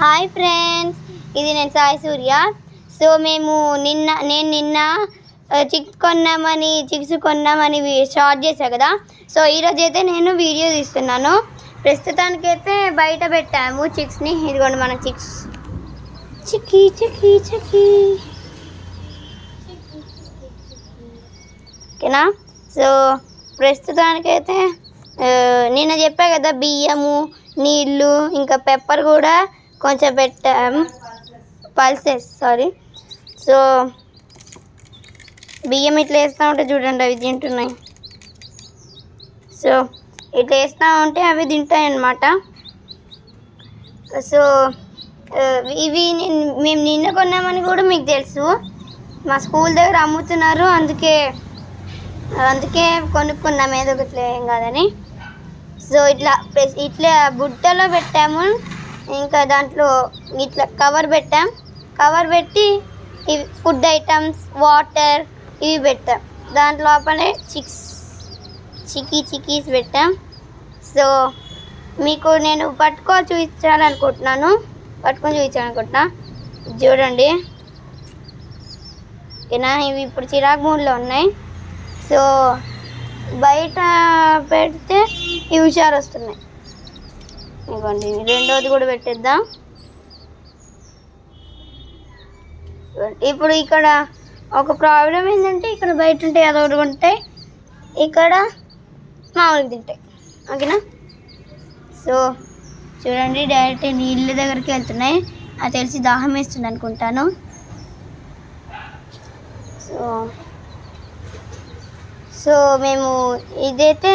Hi friends ఇది నేను సాయి సూర్య. So మేము నిన్న నేను నిన్న చిక్స్ కొన్నామని చిక్స్ కొన్నామని షార్ట్ చేశా కదా. సో ఈరోజు అయితే నేను వీడియో తీస్తున్నాను. ప్రస్తుతానికైతే బయట పెట్టాము చిక్స్ని ఇదిగోండి మన చిక్స్ చిక్కీ చిక్కీ చిక్కీ. ఓకేనా? సో ప్రస్తుతానికైతే నిన్న చెప్పా కదా బియ్యము నీళ్ళు ఇంకా పెప్పర్ కూడా కొంచెం పెట్టాం పల్సెస్ సారీ సో బియ్యం ఇట్లా వేస్తూ ఉంటే చూడండి అవి తింటున్నాయి. సో ఇట్లా వేస్తూ ఉంటే అవి తింటాయి అన్నమాట సో ఇవి నేను- మేము నిన్న కొన్నామని కూడా మీకు తెలుసు. మా స్కూల్ దగ్గర అమ్ముతున్నారు అందుకే అందుకే కొనుక్కున్నాం ఏదో ఒకటి ఏం కాదని. సో ఇట్లా ఇట్లా బుట్టలో పెట్టాము. ఇంకా దాంట్లో ఇట్లా కవర్ పెట్టాం. కవర్ పెట్టి ఇవి ఫుడ్ ఐటమ్స్ వాటర్ ఇవి పెట్టాం. దాంట్లో లోపలే చిక్స్ చికీ చికీస్ పెట్టాం. సో మీకు నేను పట్టుకొని చూపించాలనుకుంటున్నాను. పట్టుకొని చూపించాలనుకుంటున్నా. చూడండి. ఓకేనా? ఇవి ఇప్పుడు చిరాకు మూడ్లో ఉన్నాయి. సో బయట పెడితే ఇవి హుషారు వస్తున్నాయి. ఇవ్వండి. రెండోది కూడా పెట్టేద్దాం. ఇప్పుడు ఇక్కడ ఒక ప్రాబ్లం ఏంటంటే ఇక్కడ బయట ఉంటాయి అదొకటి ఉంటాయి ఇక్కడ మామూలుగా తింటాయి. ఓకేనా? సో చూడండి డైరెక్ట్ నీళ్ళ దగ్గరికి వెళ్తున్నాయి. అది తెలిసి దాహం వేస్తుంది అనుకుంటాను. సో సో మేము ఇదైతే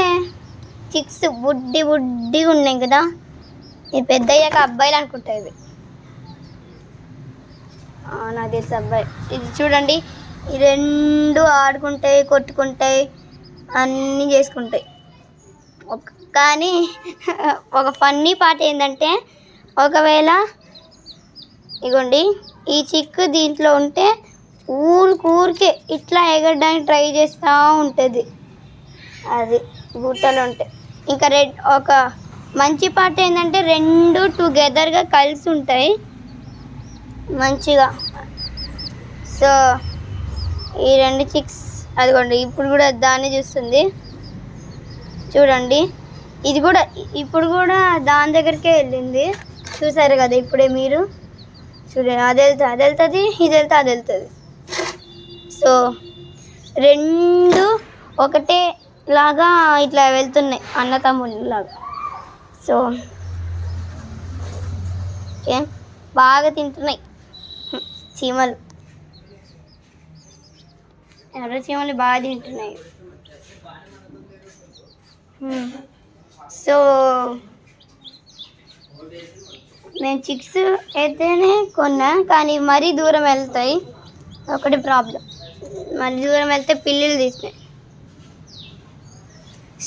చిక్స్ బుడ్డి బుడ్డిగా ఉన్నాయి కదా. ఇది పెద్ద అయ్యాక అబ్బాయిలు అనుకుంటాయి ఇవి. నాకు తెలుసు అబ్బాయి. ఇది చూడండి ఈ రెండు ఆడుకుంటాయి కొట్టుకుంటాయి అన్నీ చేసుకుంటాయి. ఒక కానీ ఒక ఫన్నీ పాట ఏంటంటే ఒకవేళ ఇగోండి ఈ చిక్కు దీంట్లో ఉంటే ఊరికి ఊరికే ఇట్లా ఎగరడానికి ట్రై చేస్తూ ఉంటుంది. అది గుట్టలు ఉంటాయి ఇంకా రెడ్ ఒక మంచి పాట ఏంటంటే రెండు టుగెదర్గా కలిసి ఉంటాయి. మంచిగా. సో ఈ రెండు చిక్స్ అదిగోండి ఇప్పుడు కూడా దాన్ని చూస్తుంది. చూడండి. ఇది కూడా ఇప్పుడు కూడా దాని దగ్గరికే వెళ్ళింది. చూసారు కదా ఇప్పుడే మీరు? చూడండి అది వెళ్తుంది అది వెళ్తుంది ఇది వెళ్తే అది వెళ్తుంది. సో రెండు ఒకటే లాగా ఇట్లా వెళ్తున్నాయి అన్న తమ్ముళ్ళు లాగా. So okay. బాగా తింటున్నాయి. చీమలు. ఎర్ర చీమలు బాగా తింటున్నాయి. సో నేను చిక్స్ అయితేనే కొన్నా కానీ మరీ దూరం వెళ్తాయి. ఒకటి ప్రాబ్లం. మరీ దూరం వెళ్తే పిల్లులు తీస్తాయి.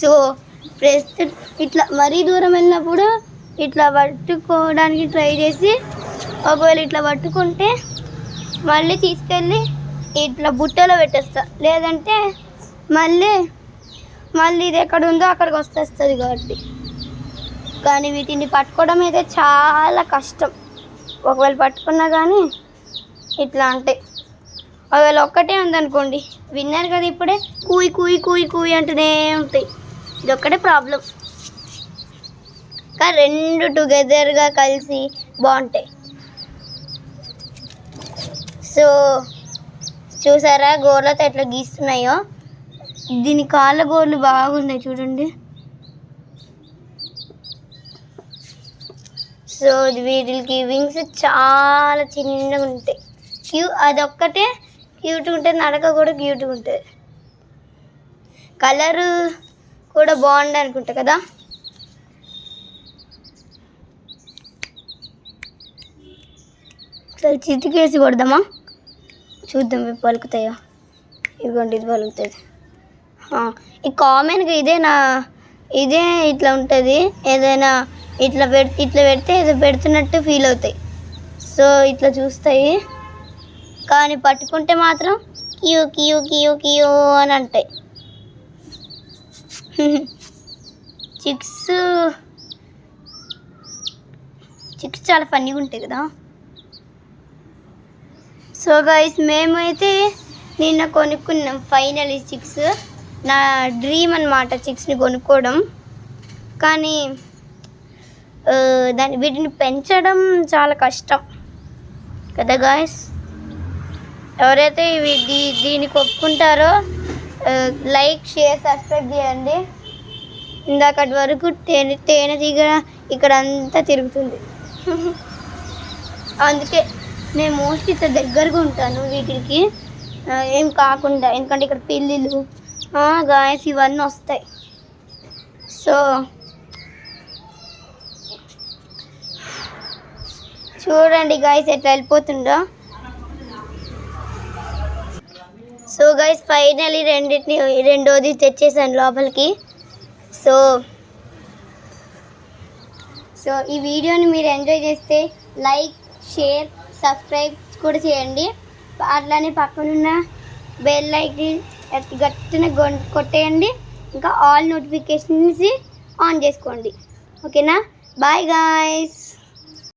సో ప్రస్తుతం ఇట్లా మరీ దూరం వెళ్ళినప్పుడు ఇట్లా పట్టుకోవడానికి ట్రై చేసి ఒకవేళ ఇట్లా పట్టుకుంటే మళ్ళీ తీసుకెళ్ళి ఇట్లా బుట్టలో పెట్టేస్తా. లేదంటే మళ్ళీ మళ్ళీ ఇది ఎక్కడ ఉందో అక్కడికి వస్తేస్తుంది కాబట్టి. కానీ వీటిని పట్టుకోవడం అయితే చాలా కష్టం. ఒకవేళ పట్టుకున్నా కానీ ఇట్లా అంటే. ఒకవేళ ఒక్కటే ఉందనుకోండి విన్నారు కదా ఇప్పుడే కూయి కూయి కూయి కూయి అంటూనే ఉంటాయి. ఇది ఒక్కటే ప్రాబ్లం. కానీ రెండు టుగెదర్గా కలిసి బాగుంటాయి. సో చూసారా గోర్లతో ఎట్లా గీస్తున్నాయో? దీని కాళ్ళ గోర్లు బాగున్నాయి చూడండి. సో వీటికి వింగ్స్ చాలా చిన్నగా ఉంటాయి. క్యూ అదొక్కటే క్యూట్గా ఉంటుంది నడక కూడా క్యూట్గా ఉంటుంది. కలరు కూడా బాగుండే అనుకుంటా కదా? ఒకసారి చిటికేసి కొడదామా? చూద్దాం ఇవి పలుకుతాయో? ఇదిగోండి ఇది పలుకుతుంది ఈ కామన్గా ఇదే నా ఇదే ఇట్లా ఉంటుంది. ఏదైనా ఇట్లా పెడి ఇట్లా పెడితే ఏదో పెడుతున్నట్టు ఫీల్ అవుతాయి. సో ఇట్లా చూస్తాయి. కానీ పట్టుకుంటే మాత్రం కియో కియో కియో కియో అని అంటాయి. చిక్స్ చిక్స్ చాలా ఫన్నీగా ఉంటాయి కదా. సో గైస్ మేమైతే నిన్న కొనుక్కున్నాం ఫైనల్ ఈ చిక్స్. నా డ్రీమ్ అనమాట చిక్స్ని కొనుక్కోవడం. కానీ దాని దాన్ని వీటిని పెంచడం చాలా కష్టం. కదా గాయస్ ఎవరైతే ఇవి దీ దీనికి ఒప్పుకుంటారో లైక్ షేర్ సబ్స్క్రైబ్ చేయండి. ఇందాకటి వరకు తేనె తేనె తీగ ఇక్కడ అంతా తిరుగుతుంది. అందుకే నేను మోస్ట్లీ ఇక్కడ దగ్గరగా ఉంటాను వీటికి. ఏం కాకుండా. ఎందుకంటే ఇక్కడ పిల్లిలు గాయస్ ఇవన్నీ వస్తాయి. సో చూడండి గాయస్ ఎట్లా వెళ్ళిపోతుందో. సో గైస్ ఫైనలీ రెండింటిని రెండోది తెచ్చేసాను లోపలికి. సో సో ఈ వీడియోని మీరు ఎంజాయ్ చేస్తే లైక్ షేర్ సబ్స్క్రైబ్ కూడా చేయండి. అట్లానే పక్కనున్న బెల్ లైక్ని గట్టిన గొం- కొట్టేయండి. ఇంకా ఆల్ నోటిఫికేషన్స్ ఆన్ చేసుకోండి. ఓకేనా? Bye guys.